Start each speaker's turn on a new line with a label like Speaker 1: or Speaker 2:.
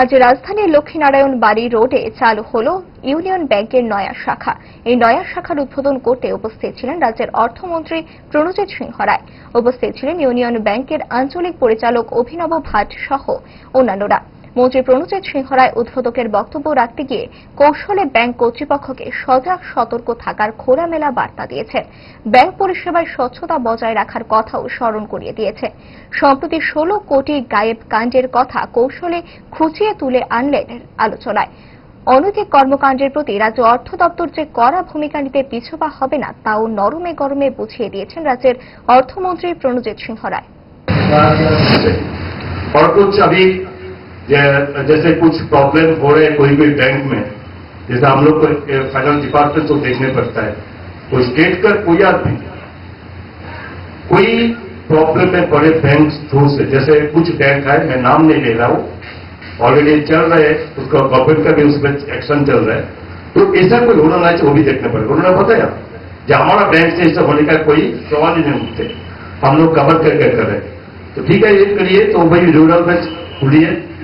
Speaker 1: আজ রাজধানীর লক্ষ্মীনারায়ণ বাড়ি রোডে চালু হল ইউনিয়ন ব্যাংকের নয়া শাখা। এই নয়া শাখার উদ্বোধন করতে উপস্থিত ছিলেন রাজ্যের অর্থমন্ত্রী প্রণজিৎ সিংহ রায়। উপস্থিত ছিলেন ইউনিয়ন ব্যাংকের আঞ্চলিক পরিচালক অভিনব ভাট সহ অন্যান্যরা। মন্ত্রী প্রণজিৎ সিংহ রায় উদ্বোধকের বক্তব্য রাখতে গিয়ে কৌশলে ব্যাংক কর্তৃপক্ষকে সজাগ সতর্ক থাকার খোলামেলা বার্তা দিয়েছেন। ব্যাংক পরিষেবায় স্বচ্ছতা বজায় রাখার কথাও স্মরণ করিয়ে দিয়েছে। সম্প্রতি ষোলো কোটি গায়েব কাণ্ডের কথা কৌশলে খুঁচিয়ে তুলে আনলেন আলোচনায়। অনৈতিক কর্মকাণ্ডের প্রতি রাজ্য অর্থ দপ্তর যে কড়া ভূমিকা নিতে পিছোপা হবে না, তাও নরমে গরমে বুঝিয়ে দিয়েছেন রাজ্যের অর্থমন্ত্রী প্রণজিৎ সিংহ রায়।
Speaker 2: जैसे कुछ प्रॉब्लम हो रहे हैं कोई कोई बैंक में, जैसे हम लोग को फाइनेंस डिपार्टमेंट को देखने पड़ता है तो स्टेट का कोई आदमी कोई प्रॉब्लम में पड़े बैंक थ्रू से, जैसे कुछ बैंक है मैं नाम नहीं ले रहा हूँ ऑलरेडी चल रहे हैं, उसका गवर्नमेंट का भी उसमें एक्शन चल रहा है तो ऐसा कोई होना नहीं चाहिए, वो भी देखना पड़ेगा। उन्होंने बताया कि हमारा बैंक से ऐसा होने का कोई सवाल ही नहीं उठते, हम लोग कवर करके कर रहे हैं। तो ठीक है, ये करिए तो भाई रूरल में खुलिए।